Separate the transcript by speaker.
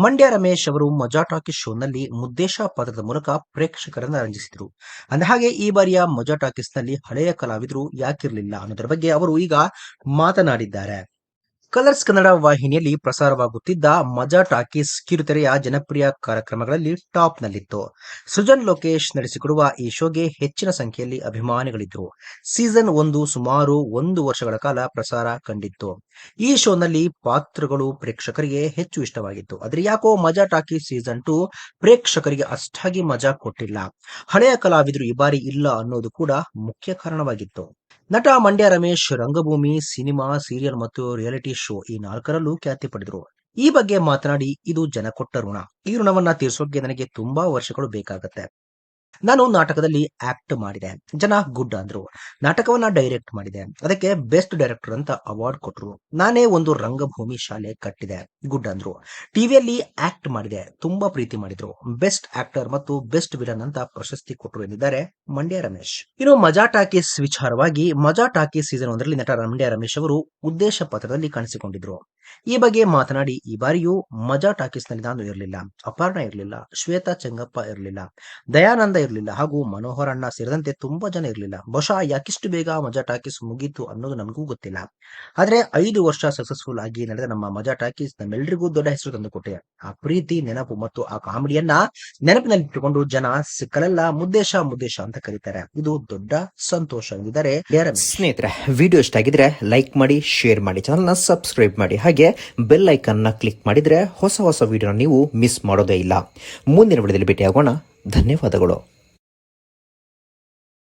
Speaker 1: ಮಂಡ್ಯ ರಮೇಶ್ ಅವರು ಮಜಾ ಟಾಕೀಸ್ ಶೋನಲ್ಲಿ ಮುದ್ದೇಶ ಪಾತ್ರದ ಮೂಲಕ ಪ್ರೇಕ್ಷಕರನ್ನು ರಂಜಿಸಿದರು. ಅಂದಹಾಗೆ, ಈ ಬಾರಿಯ ಮಜಾ ಟಾಕೀಸ್ನಲ್ಲಿ ಹಳೆಯ ಕಲಾವಿದರು ಯಾಕಿರಲಿಲ್ಲ ಅನ್ನೋದರ ಬಗ್ಗೆ ಅವರು ಈಗ ಮಾತನಾಡಿದ್ದಾರೆ. ಕಲರ್ಸ್ ಕನ್ನಡ ವಾಹಿನಿಯಲ್ಲಿ ಪ್ರಸಾರವಾಗುತ್ತಿದ್ದ ಮಜಾ ಟಾಕೀಸ್ ಕಿರುತೆರೆಯ ಜನಪ್ರಿಯ ಕಾರ್ಯಕ್ರಮಗಳಲ್ಲಿ ಟಾಪ್ ನಲ್ಲಿತ್ತು ಸೃಜನ್ ಲೋಕೇಶ್ ನಡೆಸಿಕೊಡುವ ಈ ಶೋಗೆ ಹೆಚ್ಚಿನ ಸಂಖ್ಯೆಯಲ್ಲಿ ಅಭಿಮಾನಿಗಳಿದ್ರು ಸೀಸನ್ ಒಂದು ಸುಮಾರು ಒಂದು ವರ್ಷಗಳ ಕಾಲ ಪ್ರಸಾರ ಕಂಡಿತ್ತು. ಈ ಶೋನಲ್ಲಿ ಪಾತ್ರಗಳು ಪ್ರೇಕ್ಷಕರಿಗೆ ಹೆಚ್ಚು ಇಷ್ಟವಾಗಿತ್ತು. ಆದರೆ ಯಾಕೋ ಮಜಾ ಟಾಕೀಸ್ ಸೀಸನ್ ಟು ಪ್ರೇಕ್ಷಕರಿಗೆ ಅಷ್ಟಾಗಿ ಮಜಾ ಕೊಟ್ಟಿಲ್ಲ. ಹಳೆಯ ಕಲಾವಿದರು ಈ ಬಾರಿ ಇಲ್ಲ ಅನ್ನೋದು ಕೂಡ ಮುಖ್ಯ ಕಾರಣವಾಗಿತ್ತು. ನಟ ಮಂಡ್ಯ ರಮೇಶ್ ರಂಗಭೂಮಿ, ಸಿನಿಮಾ, ಸೀರಿಯಲ್ ಮತ್ತು ರಿಯಾಲಿಟಿ ಶೋ ಈ ನಾಲ್ಕರಲ್ಲೂ ಖ್ಯಾತಿ ಪಡೆದರು. ಈ ಬಗ್ಗೆ ಮಾತನಾಡಿ ಇದು ಜನ ಕೊಟ್ಟ ಋಣ. ಈ ಋಣವನ್ನ ತೀರ್ಸೋಕೆ ನನಗೆ ತುಂಬಾ ವರ್ಷಗಳು ಬೇಕಾಗತ್ತೆ. ನಾನು ನಾಟಕದಲ್ಲಿ ಆಕ್ಟ್ ಮಾಡಿದೆ. ಜನ ಗುಡ್ ಅಂದ್ರು. ನಾಟಕವನ್ನ ಡೈರೆಕ್ಟ್ ಮಾಡಿದೆ. ಅದಕ್ಕೆ ಬೆಸ್ಟ್ ಡೈರೆಕ್ಟರ್ ಅಂತ ಅವಾರ್ಡ್ ಕೊಟ್ರು. ನಾನೇ ಒಂದು ರಂಗಭೂಮಿ ಶಾಲೆ ಕಟ್ಟಿದೆ. ಗುಡ್ ಅಂದ್ರು. ಟಿವಿಯಲ್ಲಿ ಆಕ್ಟ್ ಮಾಡಿದೆ. ತುಂಬಾ ಪ್ರೀತಿ ಮಾಡಿದ್ರು. ಬೆಸ್ಟ್ ಆಕ್ಟರ್ ಮತ್ತು ಬೆಸ್ಟ್ ವಿಲನ್ ಅಂತ ಪ್ರಶಸ್ತಿ ಕೊಟ್ಟರು ಎಂದಿದ್ದಾರೆ ಮಂಡ್ಯ ರಮೇಶ್. ಇನ್ನು ಮಜಾ ಟಾಕೀಸ್ ವಿಚಾರವಾಗಿ ಮಜಾ ಟಾಕೀಸ್ ಸೀಸನ್ ಒಂದರಲ್ಲಿ ನಟ ಮಂಡ್ಯ ರಮೇಶ್ ಅವರು ಉದ್ದೇಶ ಪತ್ರದಲ್ಲಿ ಕಾಣಿಸಿಕೊಂಡಿದ್ರು. ಈ ಬಗ್ಗೆ ಮಾತನಾಡಿ ಈ ಬಾರಿಯೂ ಮಜಾ ಟಾಕೀಸ್ನಲ್ಲಿ ನಾನು ಇರಲಿಲ್ಲ. ಅಪರ್ಣ ಇರಲಿಲ್ಲ. ಶ್ವೇತಾ ಚೆಂಗಪ್ಪ ಇರಲಿಲ್ಲ. ದಯಾನಂದ ಇರಲಿಲ್ಲ. ಹಾಗೂ ಮನೋಹರ್ ಅಣ್ಣ ಸೇರಿದಂತೆ ತುಂಬಾ ಜನ ಇರಲಿಲ್ಲ. ಬಹುಶಃ ಯಾಕಿಷ್ಟು ಬೇಗ ಮಜಾ ಟಾಕೀಸ್ ಮುಗೀತು ಅನ್ನೋದು ನನಗೂ ಗೊತ್ತಿಲ್ಲ. ಆದ್ರೆ ಐದು ವರ್ಷ ಸಕ್ಸಸ್ಫುಲ್ ಆಗಿ ನಡೆದ ನಮ್ಮ ಮಜಾ ಟಾಕೀಸ್ ನಮ್ಮೆಲ್ಲರಿಗೂ ದೊಡ್ಡ ಹೆಸರು ತಂದುಕೊಟ್ಟಿದೆ ಆ ಪ್ರೀತಿ, ನೆನಪು ಮತ್ತು ಆ ಕಾಮಿಡಿಯನ್ನ ನೆನಪಿನಲ್ಲಿಟ್ಟುಕೊಂಡು ಜನ ಸಿಕ್ಕಲೆಲ್ಲ ಮುದ್ದೇಶ ಮುದ್ದೇಶ ಅಂತ ಕರೀತಾರೆ. ಇದು ದೊಡ್ಡ ಸಂತೋಷ ಎಂದಿದ್ದಾರೆ
Speaker 2: ಸ್ನೇಹಿತರೆ ವಿಡಿಯೋ ಇಷ್ಟ ಆಗಿದ್ರೆ ಲೈಕ್ ಮಾಡಿ ಶೇರ್ ಮಾಡಿ ಚಾನಲ್ನ ಸಬ್ಸ್ಕ್ರೈಬ್ ಮಾಡಿ. ಹಾಗೆ ಬೆಲ್ ಐಕನ್ನ ಕ್ಲಿಕ್ ಮಾಡಿದ್ರೆ ಹೊಸ ಹೊಸ ವಿಡಿಯೋನ ನೀವು ಮಿಸ್ ಮಾಡೋದೇ ಇಲ್ಲ. ಮುಂದಿನ ವಿಡಿಯೋದಲ್ಲಿ ಭೇಟಿಯಾಗೋಣ. ಧನ್ಯವಾದಗಳು.